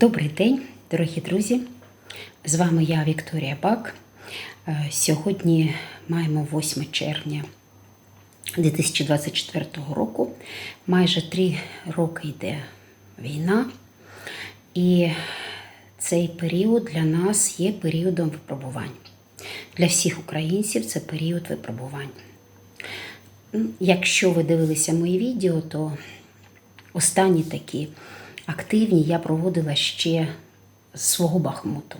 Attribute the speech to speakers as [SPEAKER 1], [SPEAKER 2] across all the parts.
[SPEAKER 1] Добрий день, дорогі друзі! З вами я, Вікторія Бак. Е, Сьогодні маємо 8 червня 2024 року. Майже три роки йде війна, і цей період для нас є періодом випробувань. Для всіх українців це період випробувань. Якщо ви дивилися мої відео, то останні такі активні я проводила ще з свого Бахмуту,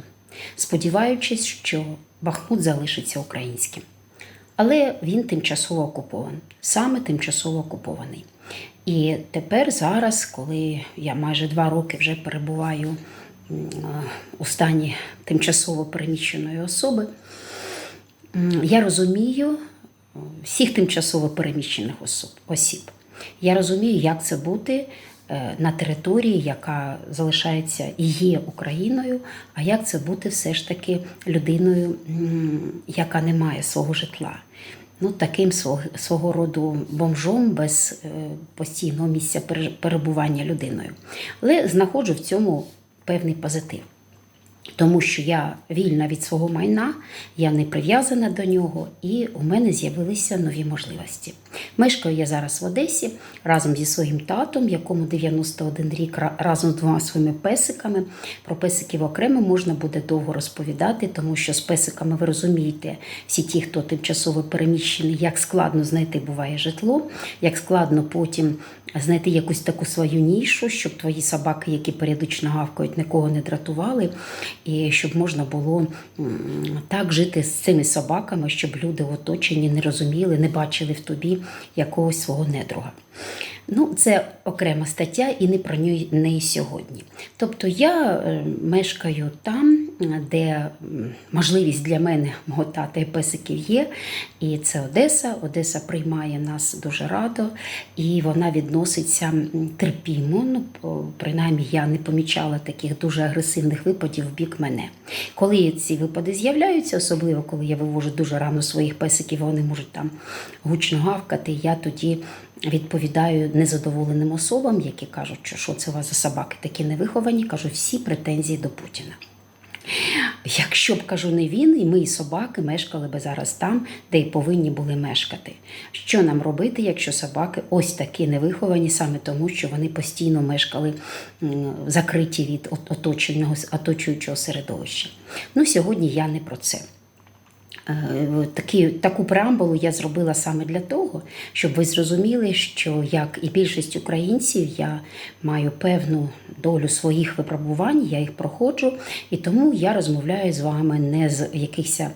[SPEAKER 1] сподіваючись, що Бахмут залишиться українським. Але він тимчасово окупований, саме тимчасово окупований. І тепер, зараз, коли я майже два роки вже перебуваю у стані тимчасово переміщеної особи, я розумію всіх тимчасово переміщених осіб. Я розумію, як це бути на території, яка залишається і є Україною, а як це бути все ж таки людиною, яка не має свого житла. Ну, таким свого, свого роду бомжом без е, постійного місця пере- перебування людиною. Але знаходжу в цьому певний позитив. Тому що я вільна від свого майна, я не прив'язана до нього, і у мене з'явилися нові можливості. Мешкаю я зараз в Одесі разом зі своїм татом, якому 91 рік, разом з двома своїми песиками. Про песиків окремо можна буде довго розповідати, тому що з песиками ви розумієте, всі ті, хто тимчасово переміщений, як складно знайти буває житло, як складно потім знайти якусь таку свою нішу, щоб твої собаки, які періодично гавкають, нікого не дратували, і щоб можна було так жити з цими собаками, щоб люди оточені не розуміли, не бачили в тобі якогось свого недруга. Ну, це окрема стаття і не про неї- сьогодні. Тобто я е, мешкаю там, де можливість для мене, мого тата і песиків є. І це Одеса. Одеса приймає нас дуже радо, і вона відноситься терпімо. Ну, принаймні, я не помічала таких дуже агресивних випадів в бік мене. Коли ці випади з'являються, особливо коли я вивожу дуже рано своїх песиків, вони можуть там гучно гавкати, я тоді відповідаю незадоволеним особам, які кажуть, що це у вас за собаки такі невиховані, кажу, всі претензії до Путіна. Якщо б кажу не він, і ми, і собаки, мешкали би зараз там, де й повинні були мешкати. Що нам робити, якщо собаки ось такі невиховані, саме тому, що вони постійно мешкали закриті від оточуючого середовища? Ну, сьогодні я не про це. Е, Такі, таку преамбулу я зробила саме для того, щоб ви зрозуміли, що як і більшість українців, я маю певну долю своїх випробувань, я їх проходжу, і тому я розмовляю з вами не з якихось е,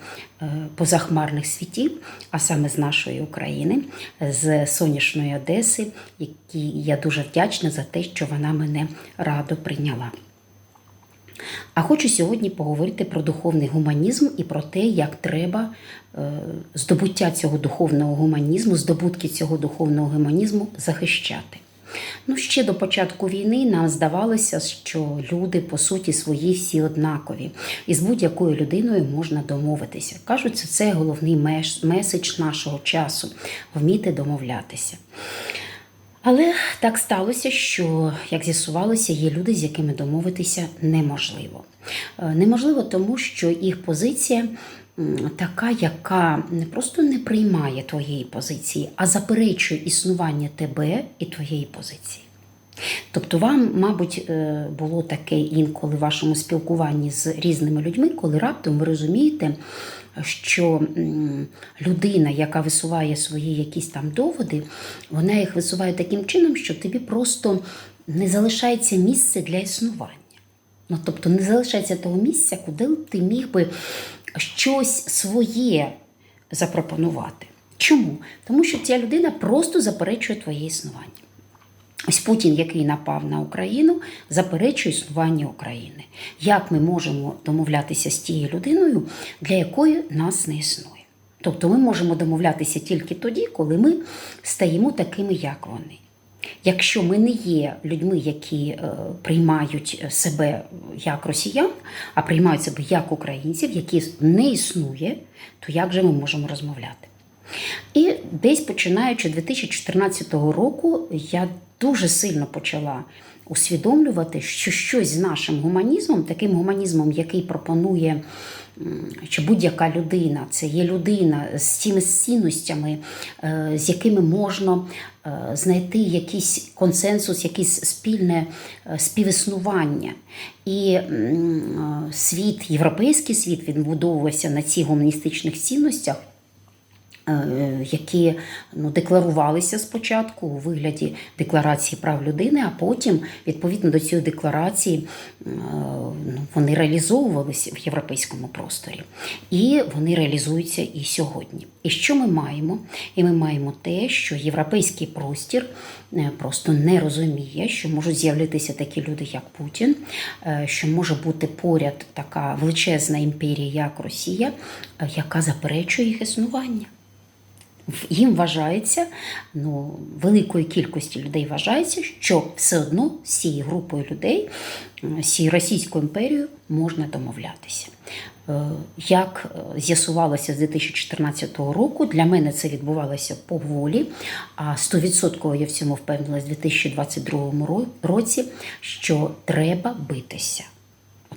[SPEAKER 1] позахмарних світів, а саме з нашої України, з сонячної Одеси, якій я дуже вдячна за те, що вона мене радо прийняла. А хочу сьогодні поговорити про духовний гуманізм і про те, як треба е, здобуття цього духовного гуманізму, здобутки цього духовного гуманізму захищати. Ну, ще до початку війни нам здавалося, що люди по суті свої всі однакові, і з будь-якою людиною можна домовитися. Кажуть, це- це головний меседж нашого часу вміти домовлятися. Але так сталося, що, як з'ясувалося, є люди, з якими домовитися неможливо. Е, Неможливо тому, що їх позиція така, яка не просто не приймає твоєї позиції, а заперечує існування тебе і твоєї позиції. Тобто вам, мабуть, е, було таке інколи в вашому спілкуванні з різними людьми, коли раптом ви розумієте, що людина, яка висуває свої якісь там доводи, вона їх висуває таким чином, що тобі просто не залишається місце для існування. Ну, тобто не залишається того місця, куди ти міг би щось своє запропонувати. Чому? Тому що ця людина просто заперечує твоє існування. Ось Путін, який напав на Україну, заперечує існування України. Як ми можемо домовлятися з тією людиною, для якої нас не існує? Тобто ми можемо домовлятися тільки тоді, коли ми стаємо такими, як вони. Якщо ми не є людьми, які е, приймають себе як росіян, а приймають себе як українців, які не існує, то як же ми можемо розмовляти? І десь починаючи 2014 року, я дуже сильно почала усвідомлювати, що щось з нашим гуманізмом, таким гуманізмом, який пропонує, що будь-яка людина це є людина з тими цінностями, е, з якими можна е, знайти якийсь консенсус, якесь спільне е, співіснування. І світ, європейський світ відбудовувався на цих гуманістичних цінностях. Е, Які ну, декларувалися спочатку у вигляді декларації прав людини, а потім, відповідно до цієї декларації, е, ну, вони реалізовувалися в європейському просторі. І вони реалізуються і сьогодні. І що ми маємо? І ми маємо те, що європейський простір е, просто не розуміє, що можуть з'явитися такі люди, як Путін, що може бути поряд така величезна імперія, як Росія, яка заперечує їх існування. Їм вважається, ну, великої кількості людей вважається, що все одно з цією групою людей, е, з цією Російською імперією можна домовлятися. Е, Як е, з'ясувалося з 2014 року, для мене це відбувалося поволі, а 100% я в цьому впевнилась в 2022 ро- році, що треба битися.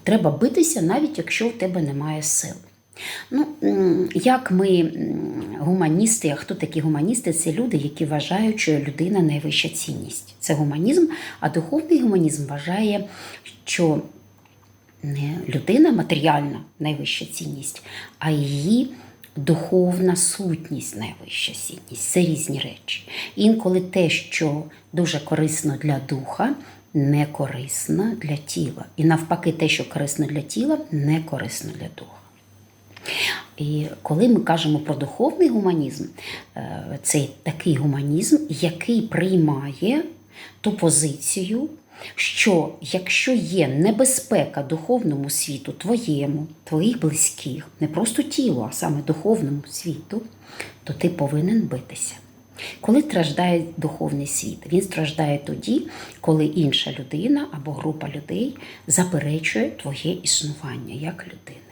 [SPEAKER 1] Треба битися, навіть якщо в тебе немає сил. Ну, як ми, гуманісти, а хто такі гуманісти? Це люди, які вважають, що людина найвища цінність. Це гуманізм, а духовний гуманізм вважає, що не людина матеріальна найвища цінність, а її духовна сутність найвища цінність. Це різні речі. Інколи те, що дуже корисно для духа, не корисно для тіла. І навпаки, те, що корисно для тіла, не корисно для духа. І коли ми кажемо про духовний гуманізм, е, це такий гуманізм, який приймає ту позицію, що якщо є небезпека духовному світу, твоєму, твоїх близьких, не просто тілу, а саме духовному світу, то ти повинен битися. Коли страждає духовний світ, він страждає тоді, коли інша людина або група людей заперечує твоє існування як людини.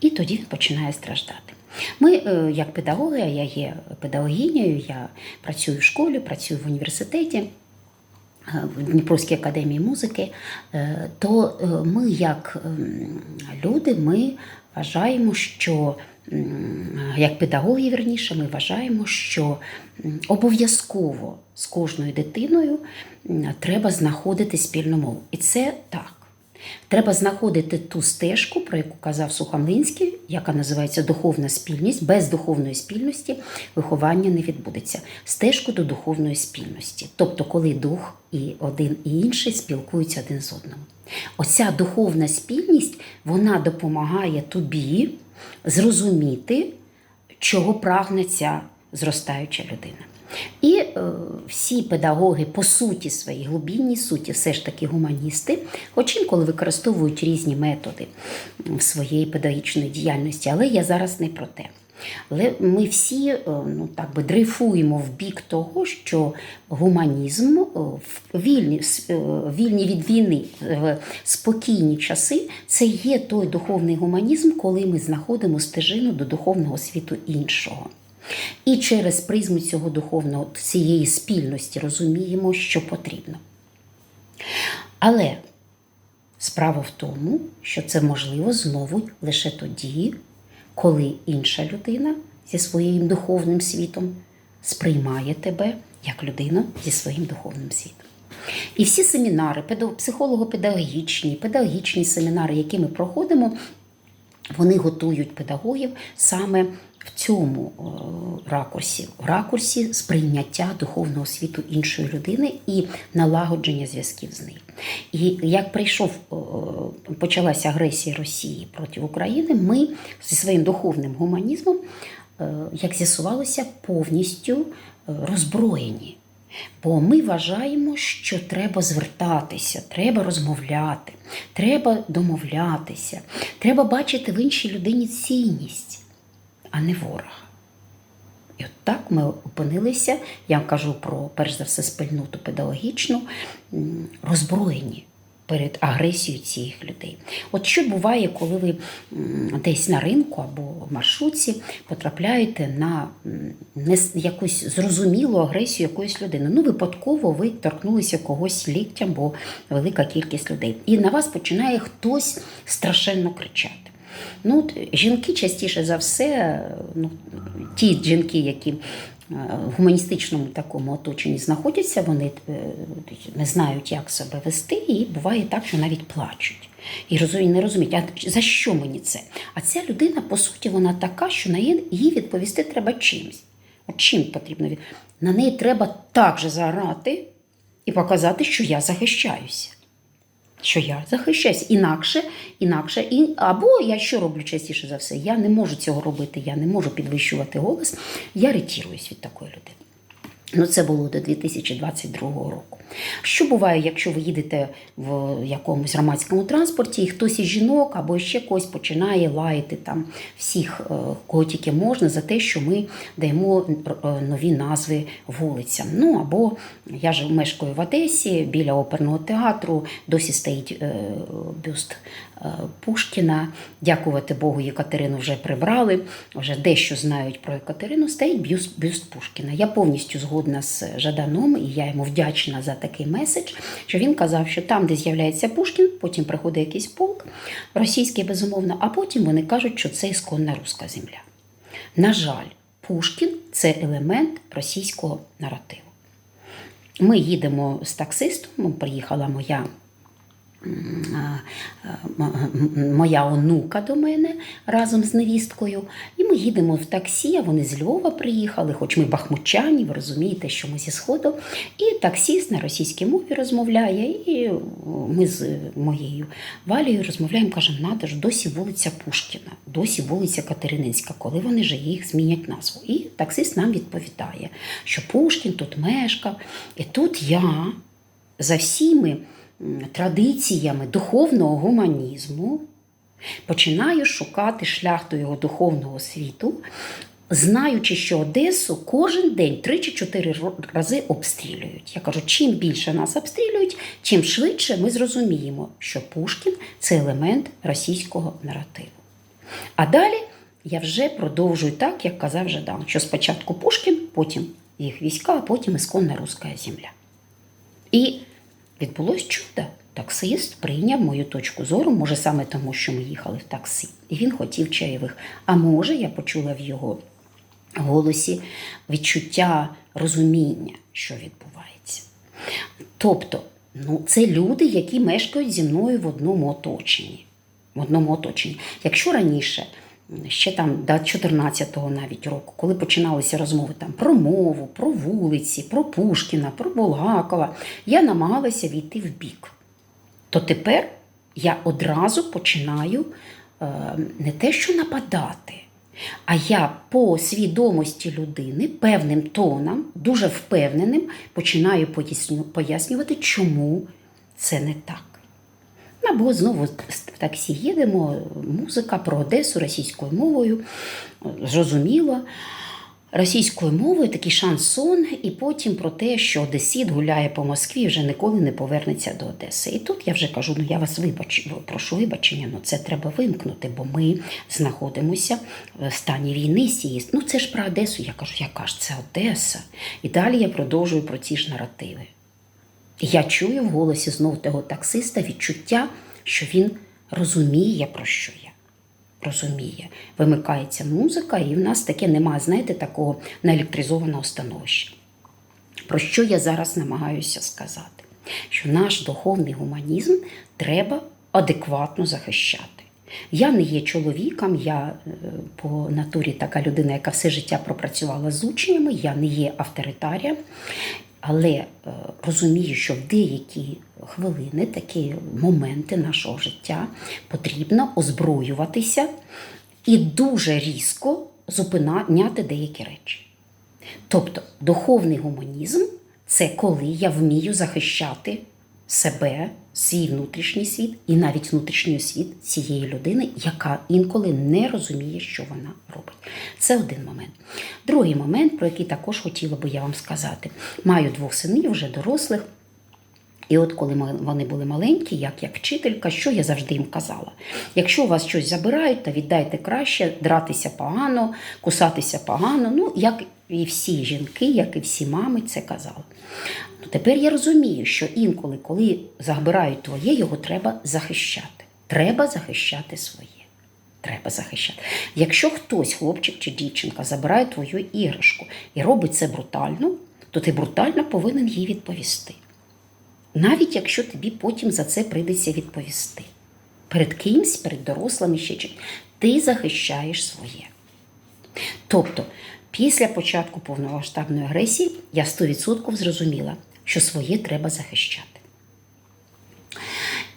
[SPEAKER 1] І тоді він починає страждати. Ми, е, як педагоги, я є педагогінею, я працюю в школі, працюю в університеті. е, В Дніпровській академії музики, е, то ми, як ем, люди, ми вважаємо, що як педагоги, верніше, ми вважаємо, що обов'язково з кожною дитиною треба знаходити спільну мову. І це так. Треба знаходити ту стежку, про яку казав Сухомлинський, яка називається духовна спільність. Без духовної спільності виховання не відбудеться. Стежку до духовної спільності. Тобто, коли дух і один і інший спілкуються один з одним. Оця духовна спільність вона допомагає тобі зрозуміти, чого прагне ця зростаюча людина. І е, всі педагоги, по суті, своїй глибинній суті, все ж таки гуманісти, хоч інколи використовують різні методи в своєї педагогічної діяльності, але я зараз не про те. Але ми всі е, ну, так би дрейфуємо в бік того, що гуманізм е, вільні, е, вільні від війни, в спокійні часи це є той духовний гуманізм, коли ми знаходимо стежину до духовного світу іншого. І через призму цього духовного цієї спільності розуміємо, що потрібно. Але справа в тому, що це можливо знову лише тоді, коли інша людина зі своїм духовним світом сприймає тебе як людину зі своїм духовним світом. І всі семінари, психолого-педагогічні, педагогічні семінари, які ми проходимо, вони готують педагогів саме в цьому е, ракурсі, в ракурсі сприйняття духовного світу іншої людини і налагодження зв'язків з нею. І як прийшов, е, почалася агресія Росії проти України, ми зі своїм духовним гуманізмом, е, як з'ясувалося, повністю роззброєні. Бо ми вважаємо, що треба звертатися, треба розмовляти, треба домовлятися, треба бачити в іншій людині цінність, а не ворога. І от так ми опинилися, я вам кажу про перш за все спільноту педагогічну, роззброєні. перед агресією цих людей. От що буває, коли ви десь на ринку або в маршрутці потрапляєте на якусь зрозумілу агресію якоїсь людини. Ну, випадково ви торкнулися когось ліктям, бо велика кількість людей. І на вас починає хтось страшенно кричати. Ну, от жінки частіше за все, ну, ті жінки, які е, в гуманістичному такому оточенні знаходяться, вони е, не знають, як себе вести, і буває так, що навіть плачуть. І не розуміють, а за що мені це? А ця людина, по суті, вона така, що на її відповісти треба чимось. От чим потрібно На неї треба так же заорати і показати, що я захищаюся що я захищаюсь. Інакше, інакше, і, або я що роблю частіше за все? Я не можу цього робити, я не можу підвищувати голос, я ретіруюсь від такої людини. Ну, це було до 2022 року. Що буває, якщо ви їдете в якомусь громадському транспорті, і хтось із жінок або ще когось починає лаяти там всіх, е, кого тільки можна, за те, що ми даємо е, нові назви вулицям. Ну або я ж мешкаю в Одесі біля оперного театру, досі стоїть е, бюст Пушкіна. Дякувати Богу, Єкатерину вже прибрали. Вже дещо знають про Єкатерину. Стоїть бюст, бюст Пушкіна. Я повністю згодна з Жаданом, і я йому вдячна за такий меседж, що він казав, що там, де з'являється Пушкін, потім приходить якийсь полк, російський, безумовно, а потім вони кажуть, що це ісконна руська земля. На жаль, Пушкін це елемент російського наративу. Ми їдемо з таксистом, приїхала моя моя онука до мене разом з невісткою. І ми їдемо в таксі, а вони з Львова приїхали, хоч ми бахмутчані, ви розумієте, що ми зі Сходу. І таксіст на російській мові розмовляє. І ми з моєю Валією розмовляємо, кажемо, надо ж, досі вулиця Пушкіна, досі вулиця Катерининська, коли вони же їх змінять назву. І таксист нам відповідає, що Пушкін тут мешкав. І тут я за всіми традиціями духовного гуманізму починаю шукати шлях до його духовного світу, знаючи, що Одесу кожен день три чи чотири рази обстрілюють. Я кажу, чим більше нас обстрілюють, чим швидше ми зрозуміємо, що Пушкін це елемент російського наративу. А далі я вже продовжую так, як казав Жадан, що спочатку Пушкін, потім їх війська, а потім ісконна руська земля. І відбулось чудо. Таксист прийняв мою точку зору, може саме тому, що ми їхали в таксі, і він хотів чайових. А може, я почула в його голосі відчуття розуміння, що відбувається. Тобто, ну, це люди, які мешкають зі мною в одному оточенні. В одному оточенні. Якщо раніше, ще там до 14-го навіть року, коли починалися розмови там про мову, про вулиці, про Пушкіна, про Булгакова, я намагалася війти в бік. То тепер я одразу починаю е, не те, що нападати, а я по свідомості людини певним тоном, дуже впевненим, починаю пояснювати, чому це не так. Або знову в таксі їдемо, музика про Одесу російською мовою, зрозуміло. Російською мовою такий шансон, і потім про те, що Одесіт гуляє по Москві і вже ніколи не повернеться до Одеси. І тут я вже кажу: ну я вас вибач, прошу вибачення, ну це треба вимкнути, бо ми знаходимося в стані війни з. Ну це ж про Одесу. Я кажу, яка ж це Одеса? І далі я продовжую про ці ж наративи. Я чую в голосі знову того таксиста відчуття, що він розуміє, про що я. Розуміє. Вимикається музика, і в нас таке немає, знаєте, такого наелектризованого становища. Про що я зараз намагаюся сказати? Що наш духовний гуманізм треба адекватно захищати. Я не є чоловіком, я е, по натурі така людина, яка все життя пропрацювала з учнями, я не є авторитарієм, але е, розумію, що в деякі хвилини, такі моменти нашого життя потрібно озброюватися і дуже різко зупиняти деякі речі. Тобто духовний гуманізм це коли я вмію захищати себе, свій внутрішній світ і навіть внутрішній світ цієї людини, яка інколи не розуміє, що вона робить. Це один момент. Другий момент, про який також хотіла би я вам сказати. Маю двох синів, вже дорослих. І от коли вони були маленькі, як як вчителька, що я завжди їм казала? Якщо у вас щось забирають, то віддайте краще, дратися погано, кусатися погано. Ну, як і всі жінки, як і всі мами це казали. Ну, тепер я розумію, що інколи, коли забирають твоє, його треба захищати. Треба захищати своє. Треба захищати. Якщо хтось, хлопчик чи дівчинка, забирає твою іграшку і робить це брутально, то ти брутально повинен їй відповісти. Навіть якщо тобі потім за це прийдеться відповісти. Перед кимсь, перед дорослими ще чи ти захищаєш своє. Тобто, після початку повномасштабної агресії я 100% зрозуміла, що своє треба захищати.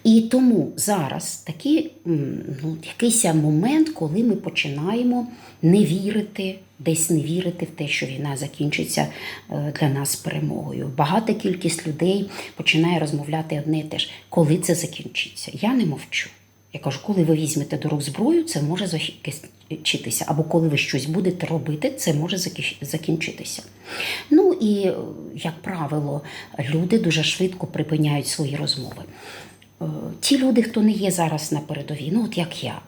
[SPEAKER 1] І тому зараз такий ну, якийсь момент, коли ми починаємо не вірити, десь не вірити в те, що війна закінчиться е, для нас перемогою. Багата кількість людей починає розмовляти одне і те ж, коли це закінчиться. Я не мовчу. Я кажу, коли ви візьмете до рук зброю, це може закінчитися. Або коли ви щось будете робити, це може закінчитися. Ну і, е, як правило, люди дуже швидко припиняють свої розмови. Е, Ті люди, хто не є зараз на передовій, ну от як я.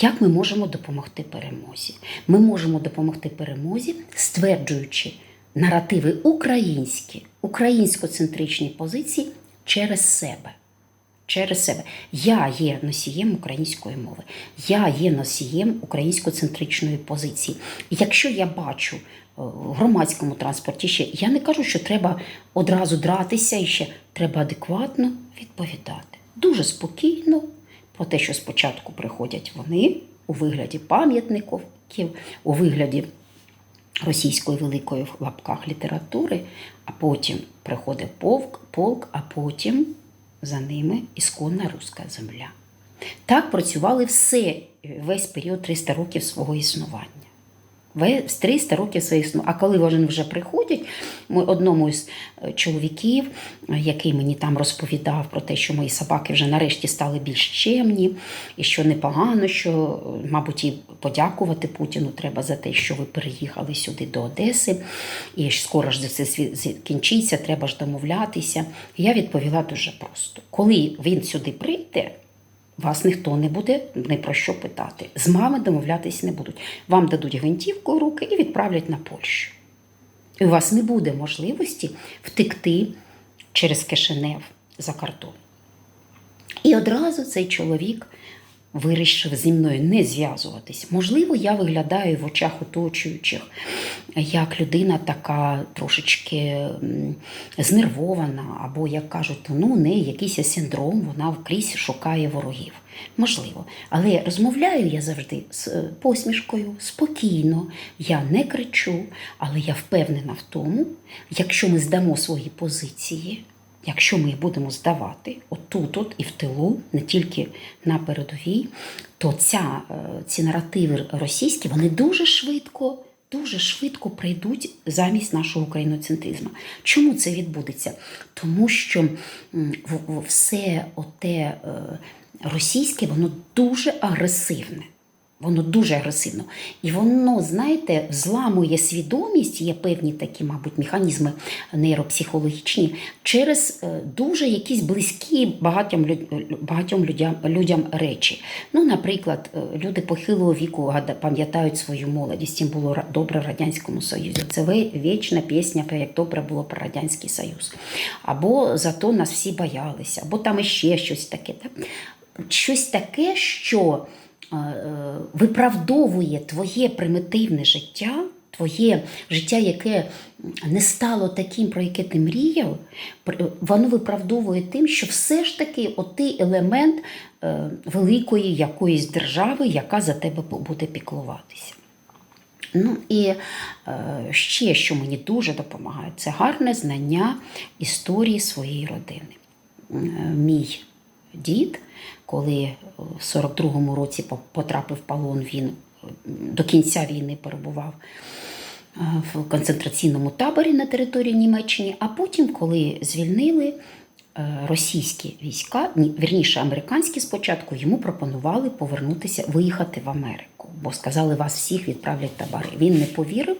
[SPEAKER 1] Як ми можемо допомогти перемозі? Ми можемо допомогти перемозі, стверджуючи наративи українські, українськоцентричні позиції через себе через себе. Я є носієм української мови, я є носієм українськоцентричної позиції. Якщо я бачу е, в громадському транспорті ще, я не кажу, що треба одразу дратися і ще треба адекватно відповідати. Дуже спокійно про те, що спочатку приходять вони у вигляді пам'ятників, у вигляді російської великої в лапках літератури, а потім приходить полк, полк, а потім за ними ісконна руська земля. Так працювали все, весь період 300 років свого існування. Весь 300 років своє існування. А коли вони вже приходять, ми одному із е, чоловіків, е, який мені там розповідав про те, що мої собаки вже нарешті стали більш чемні, і що непогано, що, е, мабуть, і подякувати Путіну треба за те, що ви переїхали сюди до Одеси, і скоро ж це закінчиться, треба ж домовлятися. Я відповіла дуже просто: коли він сюди прийде, вас ніхто не буде ні про що питати. З мами домовлятись не будуть. Вам дадуть гвинтівку в руки і відправлять на Польщу. І у вас не буде можливості втекти через Кишинев за кордон. І одразу цей чоловік вирішив зі мною не зв'язуватись. Можливо, я виглядаю в очах оточуючих як людина така трошечки знервована, або, як кажуть, ну, у неї якийсь синдром, вона вкрізь шукає ворогів. Можливо. Але розмовляю я завжди з е, посмішкою, спокійно, я не кричу, але я впевнена в тому, якщо ми здамо свої позиції, Якщо ми їх будемо здавати отут, от і в тилу, не тільки на передовій, то ця, е, ці наративи російські вони дуже швидко, дуже швидко прийдуть замість нашого україноцентризму. Чому це відбудеться? Тому що все оте е, російське, воно дуже агресивне. Воно дуже агресивно. І воно, знаєте, зламує свідомість, є певні такі, мабуть, механізми нейропсихологічні, через е, дуже якісь близькі багатьом, багатьом людям, людям речі. Ну, наприклад, е, люди похилого віку пам'ятають свою молодість, їм було добре в Радянському Союзі. Це вічна пісня, як добре було про Радянський Союз. Або зато нас всі боялися, або там іще щось таке. Щось таке, що виправдовує твоє примітивне життя, твоє життя, яке не стало таким, про яке ти мріяв, воно виправдовує тим, що все ж таки отий елемент е, великої якоїсь держави, яка за тебе буде піклуватися. Ну і е, ще, що мені дуже допомагає, це гарне знання історії своєї родини. Е, Мій дід, коли в 42-му році по- потрапив в полон, він е, до кінця війни перебував е, в концентраційному таборі на території Німеччини, а потім, коли звільнили е, російські війська, ні, вірніше американські спочатку, йому пропонували повернутися, виїхати в Америку, бо сказали, вас всіх відправлять в табори. Він не повірив,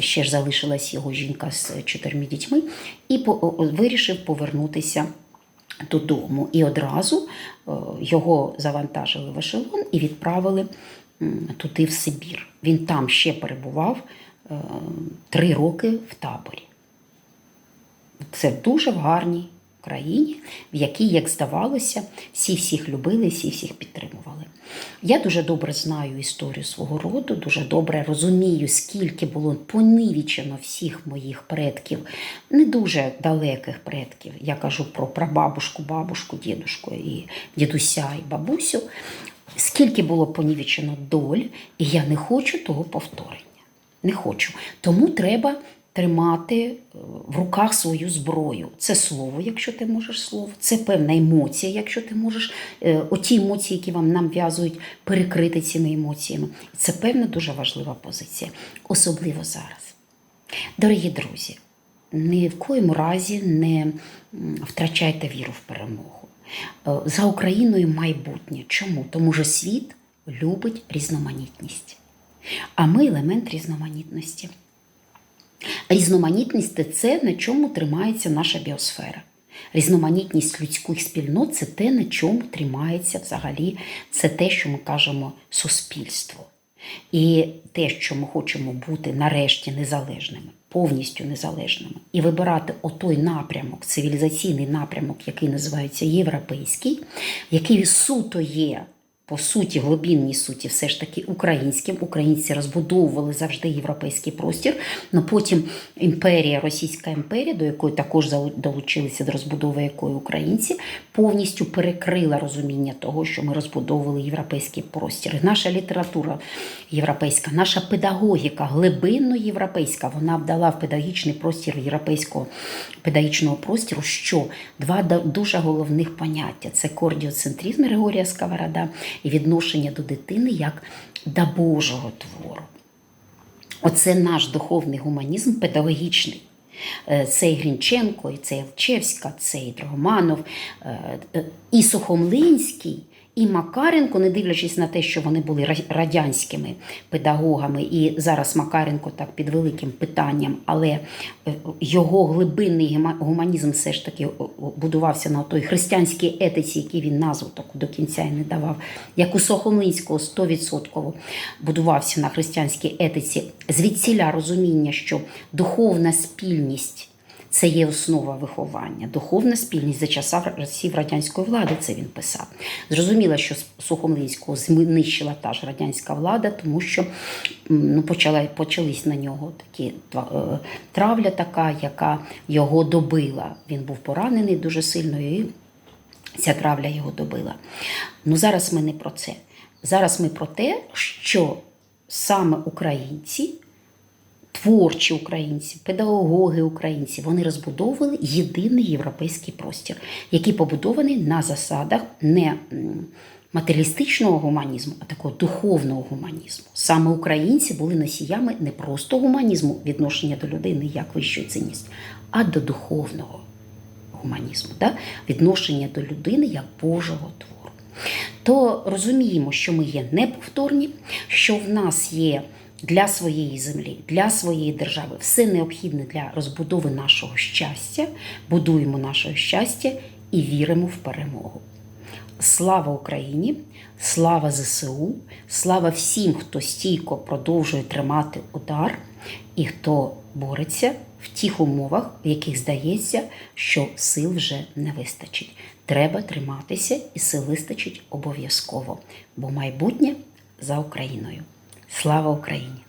[SPEAKER 1] ще ж залишилась його жінка з чотирма дітьми, і вирішив повернутися додому. І одразу е, його завантажили в ешелон і відправили туди, в Сибір. Він там ще перебував е, три роки в таборі. Це дуже в гарній країні, в якій, як здавалося, всі всіх любили, всі всіх підтримували. Я дуже добре знаю історію свого роду, дуже добре розумію, скільки було понивічено всіх моїх предків, не дуже далеких предків. Я кажу про прабабушку, бабушку, дідушку і дідуся і бабусю. Скільки було понівечено доль, і я не хочу того повторення. Не хочу. Тому треба тримати е, в руках свою зброю. Це слово, якщо ти можеш слово, це певна емоція, якщо ти можеш е, оті емоції, які вам нав'язують, перекрити цими емоціями. Це певна дуже важлива позиція, особливо зараз. Дорогі друзі, ні в коєму разі не втрачайте віру в перемогу. Е, За Україною майбутнє. Чому? Тому що світ любить різноманітність. А ми елемент різноманітності. Різноманітність це на чому тримається наша біосфера. Різноманітність людських спільнот це те, на чому тримається взагалі, це те, що ми кажемо суспільство. І те, що ми хочемо бути нарешті незалежними, повністю незалежними, і вибирати отой напрямок, цивілізаційний напрямок, який називається європейський, який суто є по суті, глибинній суті, все ж таки українським. Українці розбудовували завжди європейський простір. Но потім імперія, Російська імперія, до якої також долучилися до розбудови якої українці, повністю перекрила розуміння того, що ми розбудовували європейський простір. Наша література європейська, наша педагогіка, глибинно європейська, вона вдала в педагогічний простір європейського педагогічного простору, що два дуже головних поняття це кордіоцентризм Григорія Сковорода і відношення до дитини як до Божого твору. Оце наш духовний гуманізм педагогічний. Е, Це і Грінченко, і це Ілчевська, це і Драгоманов, е, е, і Сухомлинський, і Макаренко, не дивлячись на те, що вони були радянськими педагогами, і зараз Макаренко так під великим питанням, але е, його глибинний гуманізм все ж таки будувався на той християнській етиці, який він назву таку до кінця і не давав, як у Сухомлинського 100% будувався на християнській етиці, звідсіля розуміння, що духовна спільність. Це є основа виховання, духовна спільність за часів радянської влади. Це він писав. Зрозуміло, що Сухомлинського знищила та ж радянська влада, тому що ну, почала, почались на нього такі е, травля, така, яка його добила. Він був поранений дуже сильно, і ця травля його добила. Ну зараз ми не про це. Зараз ми про те, що саме українці творчі українці, педагоги українці, вони розбудовували єдиний європейський простір, який побудований на засадах не матеріалістичного гуманізму, а такого духовного гуманізму. Саме українці були носіями не просто гуманізму відношення до людини як вищої цінність, а до духовного гуманізму, да? відношення до людини як Божого твору. То розуміємо, що ми є неповторні, що в нас є для своєї землі, для своєї держави все необхідне для розбудови нашого щастя, будуємо наше щастя і віримо в перемогу. Слава Україні, слава ЗСУ, слава всім, хто стійко продовжує тримати удар і хто бореться в тих умовах, в яких здається, що сил вже не вистачить. Треба триматися і сил вистачить обов'язково, бо майбутнє за Україною. Слава Україні!